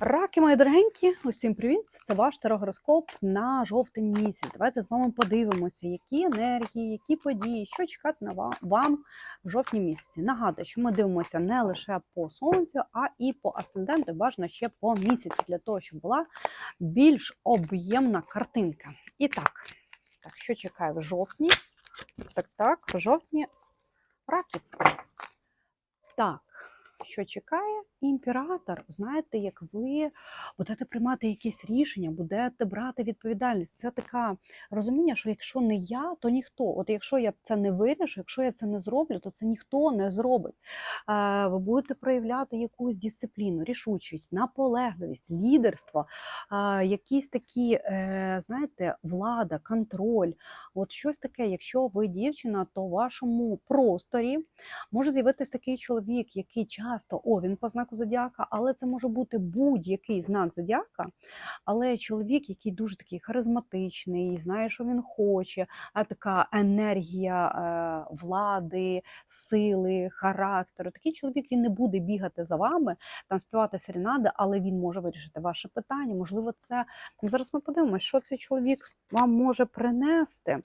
Раки, мої дорогенькі, усім привіт! Це ваш терогороскоп на жовтень місяць. Давайте з вами подивимося, які енергії, які події, що чекати на ва- вам в жовтні місяці. Нагадую, що ми дивимося не лише по сонцю, а і по асценденту, бажано ще по місяці, для того, щоб була більш об'ємна картинка. І так, так, що чекає в жовтні? Так, так, в жовтні раків. Так, що чекає імператор? Знаєте, як ви будете приймати якісь рішення, будете брати відповідальність. Це таке розуміння, що якщо не я, то ніхто. От якщо я це не вирішу, якщо я це не зроблю, то це ніхто не зробить. Е, Ви будете проявляти якусь дисципліну, рішучість, наполегливість, лідерство, е, якісь такі, е, знаєте, влада, контроль. От щось таке, якщо ви дівчина, то в вашому просторі може з'явитись такий чоловік, який часто о, він по знаку зодіака, але це може бути будь-який знак зодіака, але чоловік, який дуже такий харизматичний, знає, що він хоче, а така енергія е, влади, сили, характеру. Такий чоловік він не буде бігати за вами, там співати серенади, але він може вирішити ваше питання. Можливо, це зараз ми подивимося, що цей чоловік вам може принести.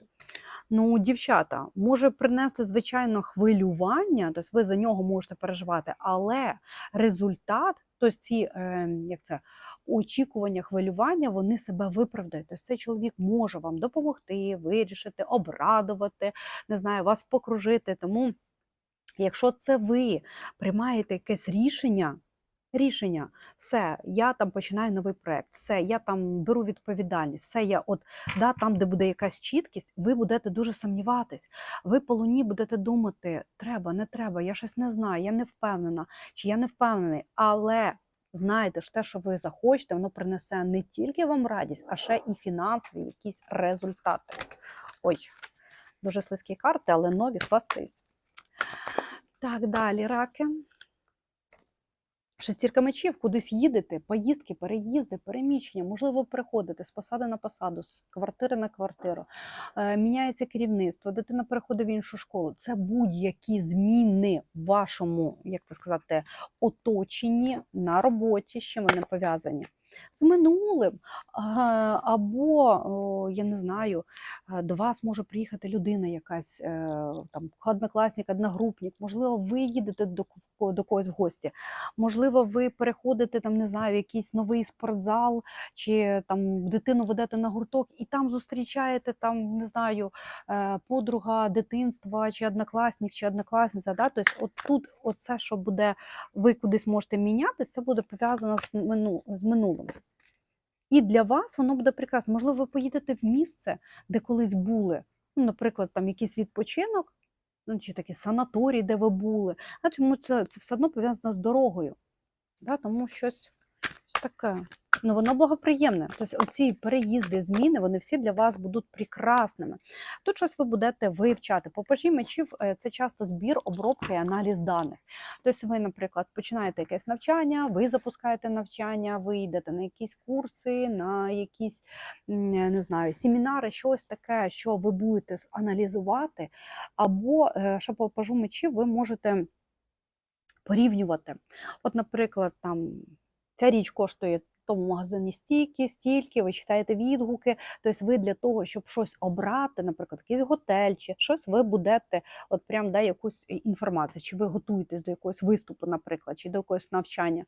Ну, дівчата, може принести, звичайно, хвилювання, тобто ви за нього можете переживати, але результат, тобто ці, е, як це, очікування, хвилювання, вони себе виправдають. Тобто цей чоловік може вам допомогти, вирішити, обрадувати, не знаю, вас покружити. Тому, якщо це ви приймаєте якесь рішення, рішення, все, я там починаю новий проект, все, я там беру відповідальність, все, я от да, там, де буде якась чіткість, ви будете дуже сумніватись. Ви по луні будете думати, треба, не треба, я щось не знаю, я не впевнена, чи я не впевнений, але. Знайте, що те, що ви захочете, воно принесе не тільки вам радість, а ще і фінансові якісь результати. Ой, дуже слизькі карти, але нові хвастаюсь. Так, далі, раки. Шестірка мечів, кудись їдете, поїздки, переїзди, переміщення, можливо, приходити з посади на посаду, з квартири на квартиру, е, міняється керівництво, дитина переходить в іншу школу. Це будь-які зміни в вашому, як це сказати, оточенні на роботі, з чим вони пов'язані. З минулим, або, я не знаю, е, до вас може приїхати людина якась, е, там, однокласник, одногрупник, можливо, ви їдете до, до когось в гості, можливо, ви переходите там, не знаю, якийсь новий спортзал, чи там дитину ведете на гурток, і там зустрічаєте там, не знаю, е, подруга дитинства, чи однокласник, чи однокласниця. Да? Тобто, от тут оце, що буде, ви кудись можете мінятися, це буде пов'язано з, мину, з минулим. І для вас воно буде прекрасно. Можливо, ви поїдете в місце, де колись були, ну, наприклад, там якийсь відпочинок, ну, чи такий санаторій, де ви були. А тому це, це все одно пов'язано з дорогою. Да? Тому щось таке. Ну, воно благоприємне. Тобто оці переїзди, зміни, вони всі для вас будуть прекрасними. Тут щось ви будете вивчати. По пажі мечів е, це часто збір, обробка і аналіз даних. Тобто ви, наприклад, починаєте якесь навчання, ви запускаєте навчання, ви йдете на якісь курси, на якісь не знаю, семінари, щось таке, що ви будете аналізувати, або е, що по пажу мечів ви можете порівнювати. От, наприклад, там ця річ коштує. Тому магазині стільки, стільки, ви читаєте відгуки. Тобто ви для того, щоб щось обрати, наприклад, якийсь готель чи щось, ви будете от прям да, якусь інформацію, чи ви готуєтесь до якогось виступу, наприклад, чи до якогось навчання,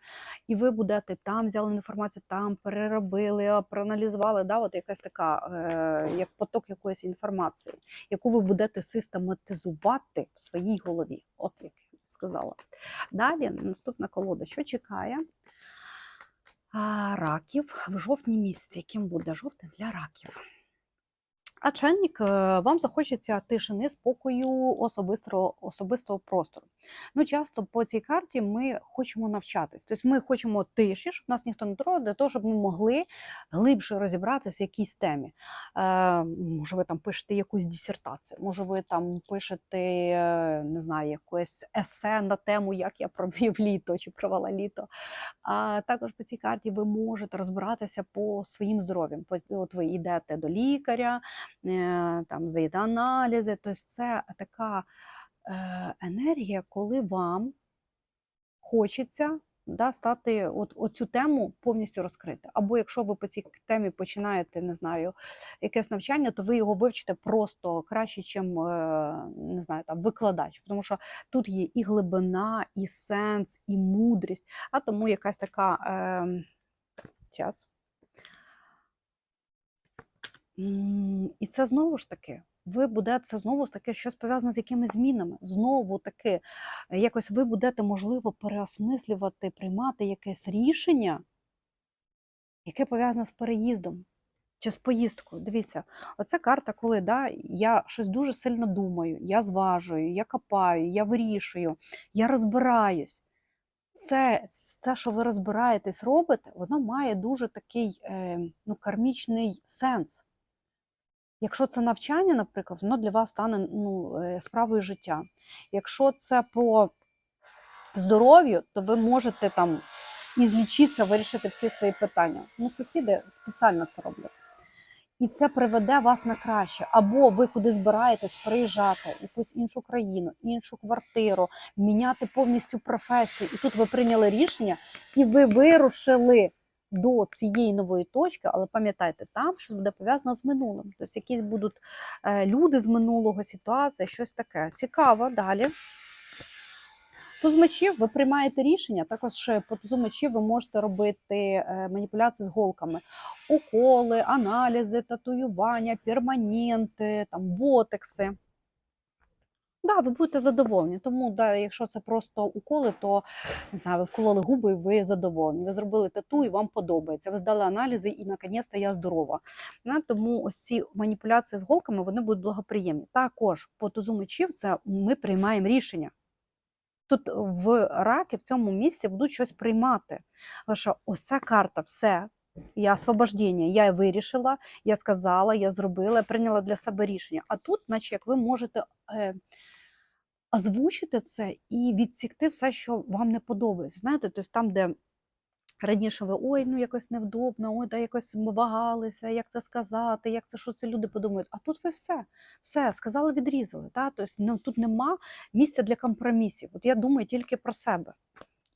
і ви будете там взяли інформацію, там переробили, проаналізували. Да, от якась така, е, як поток якоїсь інформації, яку ви будете систематизувати в своїй голові. От як я сказала. Далі наступна колода, що чекає? Раків в жовтні місяці. Яким буде жовтень для раків? А чайник, е, вам захочеться тишини, спокою, особистого, особистого простору. Ну, часто по цій карті ми хочемо навчатись. Тобто ми хочемо тиші, щоб нас ніхто не трогав, для того, щоб ми могли глибше розібратися в якійсь темі. Е, може, ви там пишете якусь дисертацію, може, ви там пишете, е, не знаю, якесь есе на тему, як я провів літо чи провела літо. А також по цій карті ви можете розбиратися по своїм здоров'ям. От ви йдете до лікаря, там здаєте аналізи. Тобто це така е, енергія, коли вам хочеться да, стати от, оцю тему повністю розкрити. Або якщо ви по цій темі починаєте, не знаю, якесь навчання, то ви його вивчите просто краще, ніж не знаю, там викладач. Тому що тут є і глибина, і сенс, і мудрість, а тому якась така е, час. І це знову ж таки, ви будете це знову ж таки щось пов'язане з якимись змінами. Знову таки, е, якось ви будете, можливо, переосмислювати, приймати якесь рішення, яке пов'язане з переїздом чи з поїздкою. Дивіться, оце карта, коли да, я щось дуже сильно думаю, я зважую, я копаю, я вирішую, я розбираюсь. Це, це, що ви розбираєтесь, робите, воно має дуже такий е, ну, кармічний сенс. Якщо це навчання, наприклад, воно для вас стане ну, е, справою життя. Якщо це по здоров'ю, то ви можете там і злічитися, вирішити всі свої питання. Ну, сусіди спеціально це роблять. І це приведе вас на краще. Або ви куди збираєтесь приїжджати, в якусь іншу країну, іншу квартиру, міняти повністю професію. І тут ви прийняли рішення, і ви вирушили до цієї нової точки, але пам'ятайте, там щось буде пов'язано з минулим. Тобто якісь будуть е, люди з минулого ситуація, щось таке. Цікаво далі. Туз мечів ви приймаєте рішення. Також по тузу мечів ви можете робити е, маніпуляції з голками, уколи, аналізи, татуювання, перманенти, там, ботекси. Да, ви будете задоволені. Тому, да, якщо це просто уколи, то не знаю, ви вкололи губи, і ви задоволені. Ви зробили тату і вам подобається. Ви здали аналізи, і наконець-то я здорова. Да, тому ось ці маніпуляції з голками вони будуть благоприємні. Також по тузу мечів це ми приймаємо рішення. Тут в раки в цьому місці будуть щось приймати. Тому ось ця карта, все. Я освобождення, я вирішила, я сказала, я зробила, я прийняла для себе рішення. А тут, наче як ви можете е, озвучити це і відсікти все, що вам не подобається. Знаєте, тобто там, де раніше ви ой, ну якось невдобно, ой, да якось ми вагалися, як це сказати, як це що це люди подумають. А тут ви все, все сказали, відрізали. Тобто, тут нема місця для компромісів. От я думаю тільки про себе.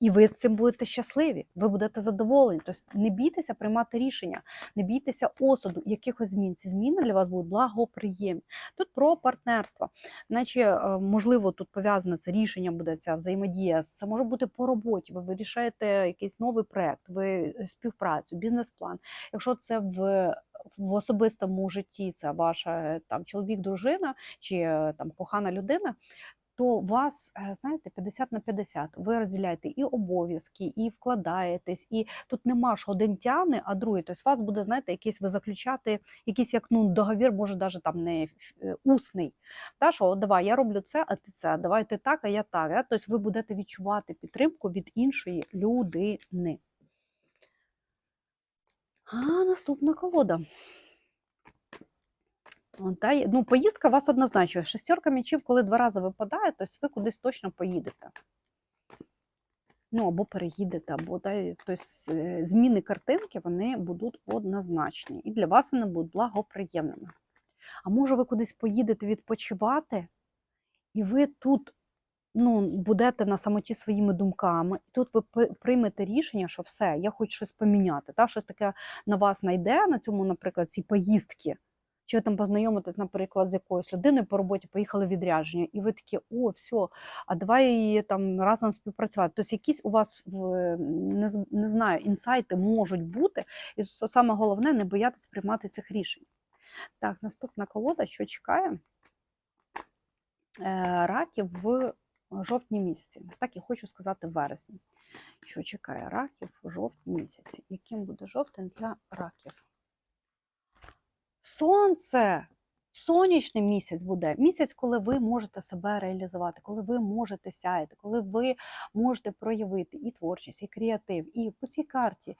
І ви цим будете щасливі, ви будете задоволені. Тобто не бійтеся приймати рішення, не бійтеся осуду, якихось змін. Ці зміни для вас будуть благоприємні. Тут про партнерство, наче е, можливо тут пов'язане це рішення, буде ця взаємодія. Це може бути по роботі. Ви вирішаєте якийсь новий проект, ви е, співпрацю, бізнес-план. Якщо це в в особистому житті це ваша е, там чоловік, дружина чи там кохана людина, то вас, е, знаєте, 50 на 50. Ви розділяєте і обов'язки, і вкладаєтесь, і тут нема що один тягне, а другий. Тобто вас буде, знаєте, якийсь ви заключати, якийсь як ну, договір, може, навіть там не е, усний. Та, що, давай, я роблю це, а ти це, давай ти так, а я так. Тобто ви будете відчувати підтримку від іншої людини. А наступна колода. Та, ну, Поїздка вас однозначно. Шестерка м'ячів, коли два рази випадає, то ви кудись точно поїдете. Ну, або переїдете, або та, тобто, зміни картинки вони будуть однозначні. І для вас вони будуть благоприємними. А може, ви кудись поїдете відпочивати, і ви тут ну, будете на самоті своїми думками, і тут ви приймете рішення, що все, я хочу щось поміняти. Та, Щось таке на вас найде, на цьому, наприклад, ці поїздки чи ви там познайомитесь, наприклад, з якоюсь людиною по роботі, поїхали відрядження, і ви такі, о, все, а давай там разом співпрацювати. Тобто якісь у вас не, не знаю, інсайти можуть бути, і саме головне не боятися приймати цих рішень. Так, наступна колода, що чекає е, раків в жовтні місяці. Так і хочу сказати в вересні. Що чекає раків в жовтні місяці? Яким буде жовтень для раків? Сонце, сонячний місяць буде. Місяць, коли ви можете себе реалізувати, коли ви можете сяяти, коли ви можете проявити і творчість, і креатив, і по цій карті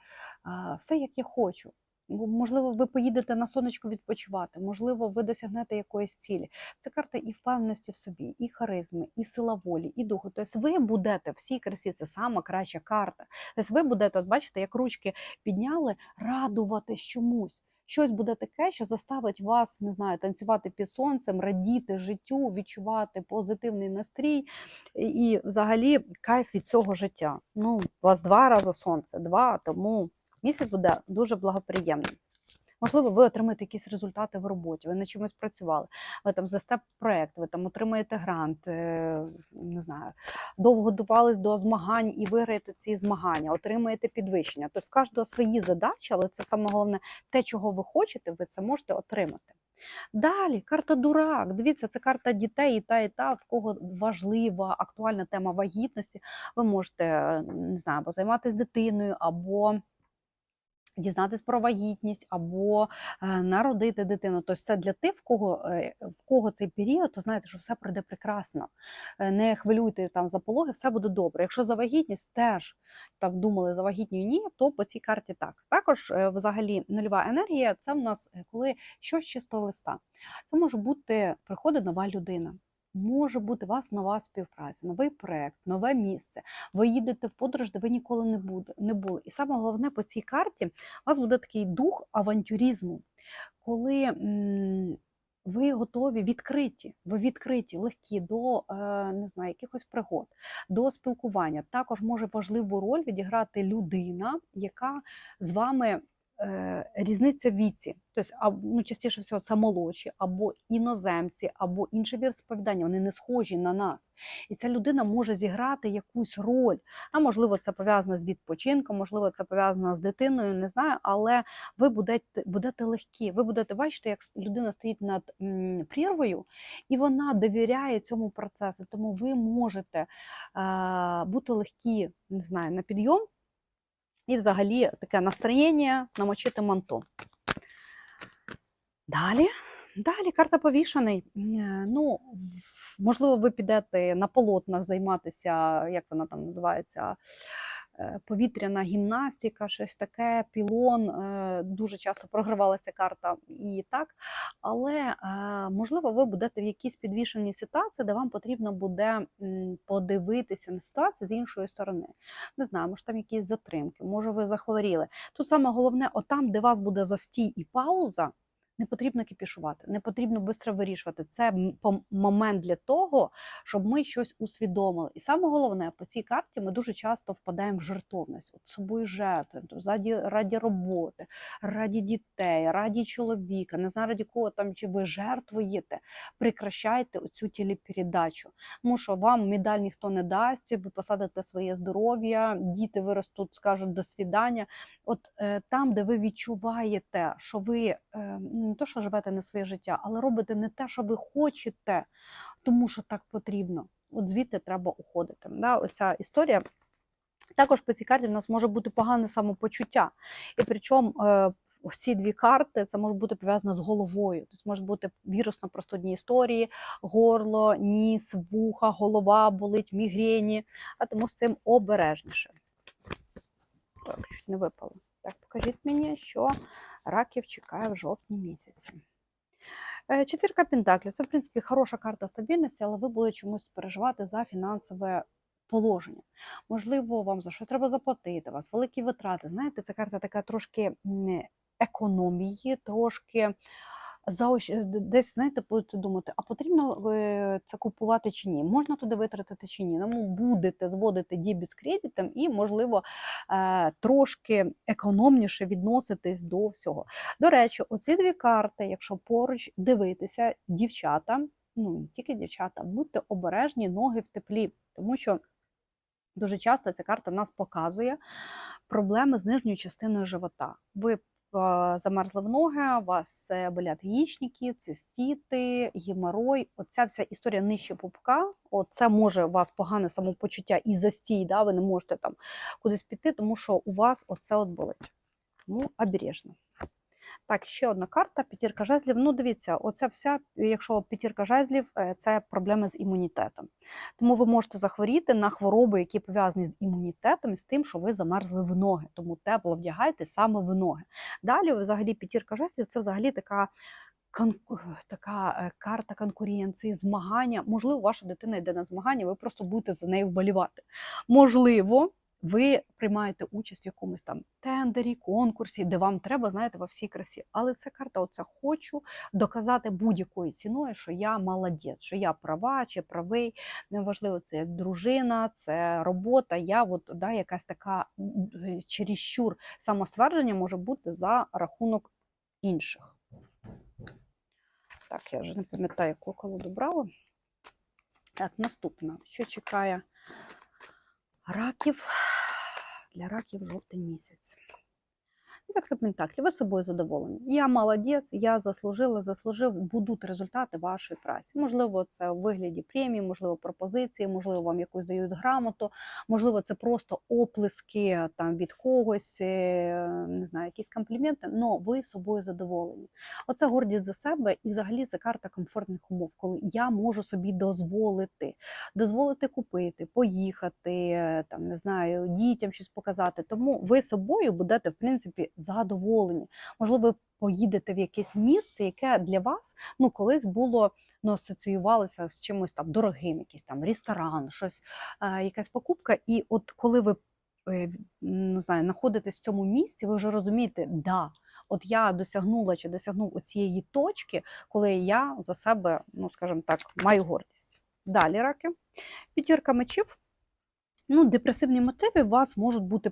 все, як я хочу. Можливо, ви поїдете на сонечко відпочивати, можливо, ви досягнете якоїсь цілі. Це карта і впевненості в собі, і харизми, і сила волі, і духу. Тобто ви будете всій красі, це сама краща карта. Тобто ви будете, от бачите, як ручки підняли, радуватись чомусь щось буде таке, що заставить вас, не знаю, танцювати під сонцем, радіти життю, відчувати позитивний настрій і, взагалі кайф від цього життя. Ну, у вас два рази сонце, два, тому місяць буде дуже благоприємним. Можливо, ви отримаєте якісь результати в роботі, ви над чимось працювали, ви там здасте проєкт, ви там отримаєте грант, е, не знаю, довго готувались до змагань і виграєте ці змагання, отримаєте підвищення. Тобто, в кожного свої задачі, але це саме головне те, чого ви хочете, ви це можете отримати. Далі, карта дурак. Дивіться, це карта дітей, і та, і та, в кого важлива, актуальна тема вагітності. Ви можете е, не знаю, або займатися дитиною, або дізнатись про вагітність, або е, народити дитину. Тобто це для тих, в кого, е, в кого цей період, то знаєте, що все пройде прекрасно. Е, Не хвилюйте там за пологи, все буде добре. Якщо за вагітність теж так думали за вагітню ні, то по цій карті так. Також взагалі нульова енергія це в нас коли щось чистого листа. Це може бути приходить нова людина. Може бути у вас нова співпраця, новий проект, нове місце. Ви їдете в подорож, де ви ніколи не буде- не були. І саме головне по цій карті у вас буде такий дух авантюризму, коли м, ви готові відкриті, ви відкриті, легкі до е, не знаю, якихось пригод, до спілкування. Також може важливу роль відіграти людина, яка з вами різниця в віці. Тобто, ну, частіше всього, це молодші, або іноземці, або інші віросповідання, вони не схожі на нас. І ця людина може зіграти якусь роль. А можливо, це пов'язано з відпочинком, можливо, це пов'язано з дитиною, не знаю, але ви будете, будете легкі. Ви будете бачити, як людина стоїть над прірвою, і вона довіряє цьому процесу. Тому ви можете е, бути легкі, не знаю, на підйом. І взагалі таке настроєння намочити манто. Далі, далі карта повішений. Е, Ну, можливо, ви підете на полотнах займатися, як вона там називається, повітряна гімнастика, щось таке, пілон. е, Дуже часто програвалася карта і так. Але е, можливо, ви будете в якійсь підвішеній ситуації, де вам потрібно буде подивитися на ситуацію з іншої сторони. Не знаю, може там якісь затримки, може ви захворіли. Тут саме головне, отам, де вас буде застій і пауза, не потрібно кіпішувати, не потрібно швидко вирішувати. Це момент для того, щоб ми щось усвідомили. І саме головне, по цій карті ми дуже часто впадаємо в жертовність. От собою жертвуємо раді, раді роботи, раді дітей, раді чоловіка, не знаю, раді кого там чи ви жертвуєте. Прекращайте оцю телепередачу. Тому що вам медаль ніхто не дасть, ви посадите своє здоров'я, діти виростуть, скажуть до свідання. От е, там, де ви відчуваєте, що ви е, не то, що живете не своє життя, але робите не те, що ви хочете, тому що так потрібно. От звідти треба уходити. Да? Оця історія. Також по цій карті в нас може бути погане самопочуття. І причому е, ось ці дві карти це може бути пов'язано з головою. Тобто може бути вірусно-простудні історії, горло, ніс, вуха, голова болить, мігрені, а тому з цим обережніше. Так, чуть не випало. Так, покажіть мені, що раків чекає в жовтні місяці. Е, Четвірка Пентаклі це, в принципі, хороша карта стабільності, але ви будете чомусь переживати за фінансове положення. Можливо, вам за щось треба заплатити, у вас великі витрати. Знаєте, ця карта така трошки економії, трошки заощ... д- десь, знаєте, будете думати, а потрібно е, це купувати чи ні? Можна туди витратити чи ні? Тому будете зводити дібіт з кредитом і, можливо, е, трошки економніше відноситись до всього. До речі, оці дві карти, якщо поруч дивитися, дівчата, ну не тільки дівчата, будьте обережні, ноги в теплі, тому що дуже часто ця карта нас показує проблеми з нижньою частиною живота. Ви е, замерзли в ноги, у вас е, болять яєчники, цистіти, геморой. Оця вся історія нижче пупка. Оце може у вас погане самопочуття і застій, да, ви не можете там кудись піти, тому що у вас оце от болить. Тому обережно. Так, ще одна карта, п'ятірка жезлів. Ну, дивіться, оця вся, якщо п'ятірка жезлів, е, це проблеми з імунітетом. Тому ви можете захворіти на хвороби, які пов'язані з імунітетом і з тим, що ви замерзли в ноги. Тому тепло вдягайте саме в ноги. Далі, взагалі, п'ятірка жезлів це взагалі така. кон- Така е, карта конкуренції, змагання. Можливо, ваша дитина йде на змагання, ви просто будете за нею вболівати. Можливо, ви приймаєте участь в якомусь там тендері, конкурсі, де вам треба, знаєте, во всій красі. Але це карта, оце хочу доказати будь-якою ціною, що я молодець, що я права чи правий. Неважливо, це дружина, це робота. Я от да, якась така м, чересчур самоствердження може бути за рахунок інших. Так, я вже не пам'ятаю, яку колоду брала. Так, наступна. Що чекає раків для раків жовтий місяць? Як Пентаклі, ви собою задоволені. Я молодець, я заслужила, заслужив, будуть результати вашої праці. Можливо, це у вигляді премії, можливо, пропозиції, можливо, вам якусь дають грамоту, можливо, це просто оплески там від когось, е, не знаю, якісь компліменти, але ви собою задоволені. Оце гордість за себе, і взагалі це карта комфортних умов, коли я можу собі дозволити, дозволити купити, поїхати, там не знаю, дітям щось показати. Тому ви собою будете, в принципі, задоволені. Можливо, ви поїдете в якесь місце, яке для вас ну колись було. Ну, асоціювалося з чимось там дорогим, якийсь там ресторан, щось, е, якась покупка. І от коли ви е, в- не знаю, знаходитесь в цьому місці, ви вже розумієте, да, от я досягнула чи досягнув оцієї точки, коли я за себе, ну скажімо так, маю гордість. Далі раки. П'ятірка мечів. Ну, депресивні мотиви у вас можуть бути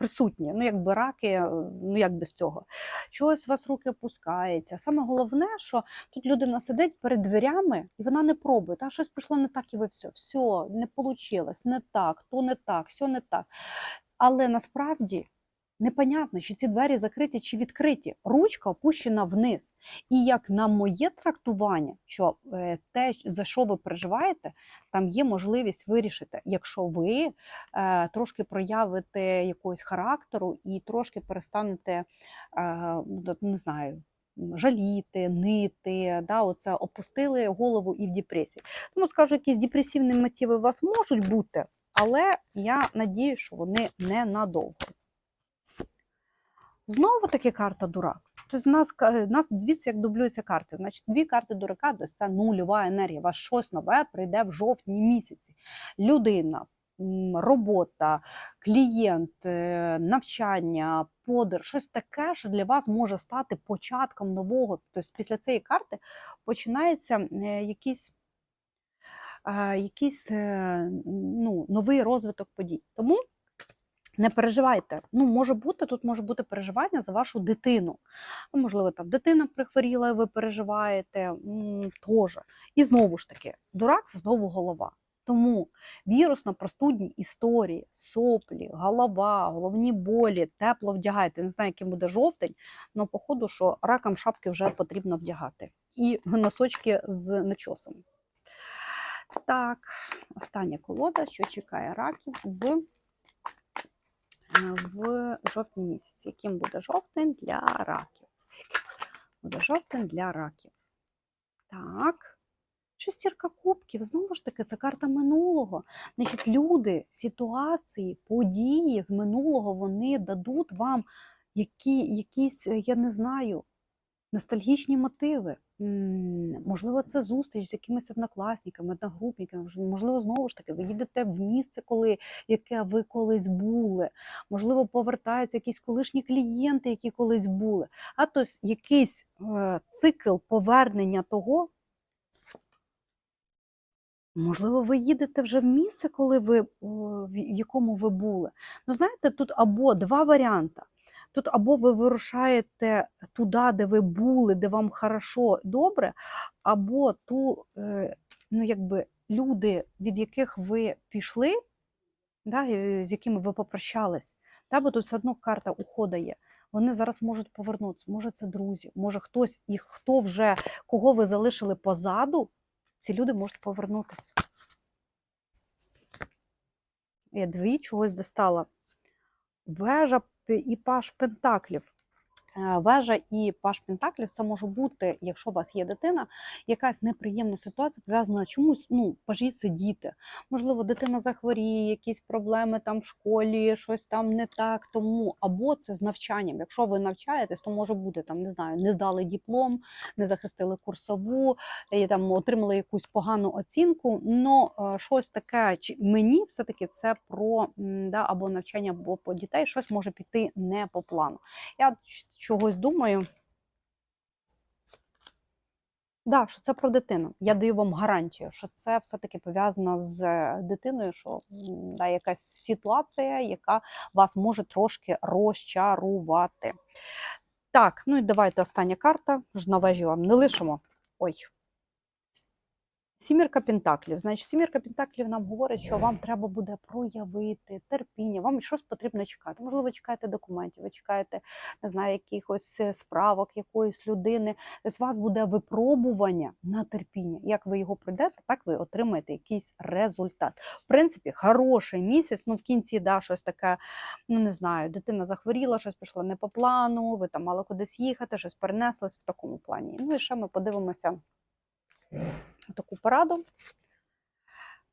присутні. Ну, якби раки, е, ну як без цього. Чогось у вас руки опускається. Саме головне, що тут людина сидить перед дверями і вона не пробує. Та щось пішло не так, і ви все, все, не вийшло, не так, то не так, все не так. Але насправді непонятно, чи ці двері закриті чи відкриті. Ручка опущена вниз. І як на моє трактування, що е, те, за що ви переживаєте, там є можливість вирішити, якщо ви е, трошки проявите якогось характеру і трошки перестанете, е, ну, не знаю. Жаліти, нити, да, оце опустили голову і в депресії. Тому скажу, якісь депресивні мотиви у вас можуть бути, але я надію, що вони не надовго. Знову таки карта дурак. Тобто нас, ка- нас дивіться, як дублюються карти. Значить, дві карти дурака, тобто це нульова енергія. У вас щось нове прийде в жовтні місяці. Людина, робота, клієнт, е, навчання, подорож, щось таке, що для вас може стати початком нового. Тобто після цієї карти починається е, якийсь, е, якийсь е, ну, новий розвиток подій. Тому не переживайте. Ну, може бути, тут може бути переживання за вашу дитину. Ну, можливо, там дитина прихворіла, і ви переживаєте теж. І знову ж таки, дурак знову голова. Тому вірусно-простудні історії, соплі, голова, головні болі, тепло вдягайте. Не знаю, яким буде жовтень, але походу, що ракам шапки вже потрібно вдягати. І носочки з начосом. Так, остання колода, що чекає раків в в жовтні місяці. Яким буде жовтень для раків? Буде жовтень для раків. Так. Шестірка кубків, знову ж таки, це карта минулого. Значить, люди, ситуації, події з минулого вони дадуть вам які, якісь, я не знаю, ностальгічні мотиви. Можливо, це зустріч з якимись однокласниками, одногрупниками. Можливо, знову ж таки, ви їдете в місце, коли, яке ви колись були. Можливо, повертаються якісь колишні клієнти, які колись були. А тобто якийсь е, цикл повернення того. Можливо, ви їдете вже в місце, коли ви, в якому ви були. Ну, знаєте, тут або два варіанти. Тут або ви вирушаєте туди, де ви були, де вам хорошо, добре, або ту, е, ну, якби люди, від яких ви пішли, да, з якими ви попрощались, та, бо тут все одно карта ухода є. Вони зараз можуть повернутися. Може, це друзі, може хтось, і хто вже, кого ви залишили позаду, ці люди можуть повернутися. Я дві чогось достала. Вежа п- і паш пентаклів. Е, Вежа і паш Пентаклів це може бути, якщо у вас є дитина, якась неприємна ситуація пов'язана чомусь. Ну, пажі це діти. Можливо, дитина захворіє, якісь проблеми там в школі, щось там не так. Тому або це з навчанням. Якщо ви навчаєтесь, то може бути там, не знаю, не здали диплом, не захистили курсову, і там отримали якусь погану оцінку. Но е, щось таке чи- мені все-таки це про да, або навчання, або по дітей, щось може піти не по плану. Я чогось думаю. Да, що це про дитину. Я даю вам гарантію, що це все-таки пов'язано з е, дитиною, що да, якась ситуація, яка вас може трошки розчарувати. Так, ну і давайте остання карта. Ж на вежі вам не лишимо. Ой. Сімірка Пентаклів. Значить, сімірка Пентаклів нам говорить, що вам треба буде проявити терпіння, вам щось потрібно чекати. Можливо, ви чекаєте документів, ви чекаєте, не знаю, якихось е, справок, якоїсь людини. Тобто у вас буде випробування на терпіння. Як ви його пройдете, так ви отримаєте якийсь результат. В принципі, хороший місяць, ну в кінці да, щось таке, ну не знаю, дитина захворіла, щось пішло не по плану, ви там мали кудись їхати, щось перенеслось в такому плані. Ну і ще ми подивимося таку пораду.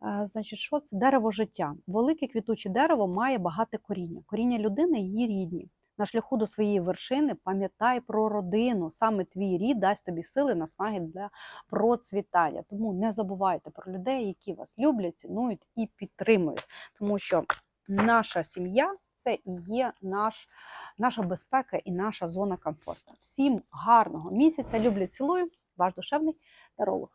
Е, Значить, що це дерево життя? Велике квітуче дерево має багате коріння. Коріння людини її рідні. На шляху до своєї вершини пам'ятай про родину. Саме твій рід дасть тобі сили, наснаги для процвітання. Тому не забувайте про людей, які вас люблять, цінують і підтримують. Тому що наша сім'я це і є наш, наша безпека і наша зона комфорту. Всім гарного місяця. Люблю, цілую. Ваш душевний таролог.